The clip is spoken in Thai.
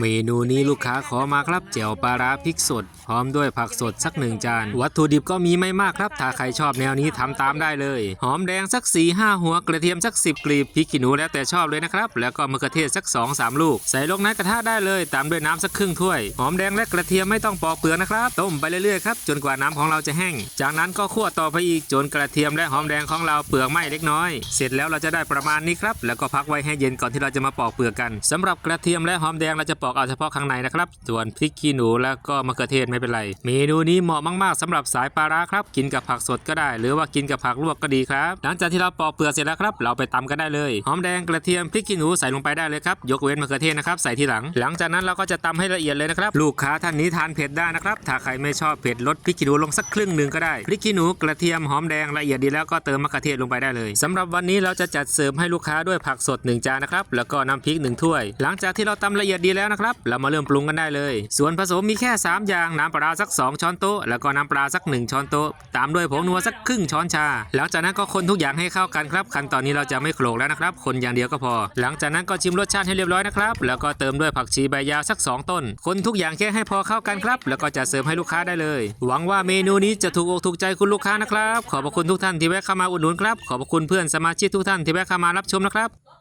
เมนูนี้ลูกค้าขอมาครับแจ่วปลาร้าพริกสด พร้อมด้วยผักสดสักหนึ่งจาน วัตถุดิบก็มีไม่มากครับ ถ้าใครชอบแนวนี้ทำตามได้เลย หอมแดงสัก4ีห้าหัวกระเทียมสัก 10กลีบพริกขี้หนูแล้วแต่ชอบเลยนะครับ แล้วก็มะเขือเทศสัก 2-3สามลูก ใส่ลงในกระทะได้เลย ตามด้วยน้ำสักครึ่งถ้วย หอมแดงและกระเทียมไม่ต้องปอกเปลือกนะครับ ต้มไปเรื่อยๆครับจนกว่าน้ำของเราจะแห้ง จากนั้นก็คั่วต่อไปอีกจนกระเทียมและหอมแดงของเราเปลือกไหม้เล็กน้อย เสร็จแล้วเราจะได้ประมาณนี้ครับ แล้วก็พักไว้ให้เย็นก่อนที่เราจะมาปอกเปลือกกันสำหรับกระเทียมและหอมแดงเราจะปอกเอาเฉพาะข้างในนะครับ ส่วนพริกขี้หนูแล้วก็มะเขือเทศไม่เป็นไร เมนูนี้เหมาะมากๆสำหรับสายปลาร้าครับ กินกับผักสดก็ได้ หรือว่ากินกับผักลวกก็ดีครับหลังจากที่เราปอกเปลือกเสร็จแล้วครับ เราไปตำกันได้เลยหอมแดงกระเทียมพริกขี้หนูใส่ลงไปได้เลยครับยกเว้นมะเขือเทศนะครับใส่ทีหลัง หลังจากนั้นเราก็จะตำให้ละเอียดเลยนะครับลูกค้าท่านนี้ทานเผ็ดได้นะครับถ้าใครไม่ชอบเผ็ดลดพริกขี้หนูลงสักครึ่งหนึ่งก็ได้พริกขี้หนูกระเทียมหอมแดงละเอียดดีแล้วก็เติมมะเขือเทศลงไปได้เลยสำหรับวันนี้เราจะจัดเสิร์ฟให้ลูกค้าด้วยผักสดหนึ่งจานนะครับแล้วก็น้ำพริกหนึ่งถ้วย หลังจากที่เราตำละเอียดดีแล้วนะครับ เรามาเริ่มปรุงกันได้เลย ส่วนผสมมีแค่ 3 อย่างน้ำปลาสัก 2 ช้อนโต๊ะแล้วก็น้ำปลาสัก 1 ช้อนโต๊ะตามด้วยผงนัวสักครึ่งช้อนชา หลังจากนั้นก็คนทุกอย่างให้เข้ากันครับขั้นตอนนี้เราจะไม่โขลกแล้วนะครับ คนอย่างเดียวก็พอ หลังจากนั้นก็ชิมรสชาติให้เรียบร้อยนะครับแล้วก็เติมด้วยผักชีใบยาวสัก 2 ต้น คนทุกอย่างแค่ให้พอเข้ากันครับ แล้วก็จะเสิร์ฟให้ลูกค้าได้เลย หวังว่าเมนูนี้จะถูกอกถูกใจคุณลูกค้านะครับ ขอบพระคุณทุกท่านที่แวะเข้ามาอุดหนุนครับ ขอบพระคุณเพื่อนสมาชิกทุกท่านที่แวะเข้ามารับชมนะครับ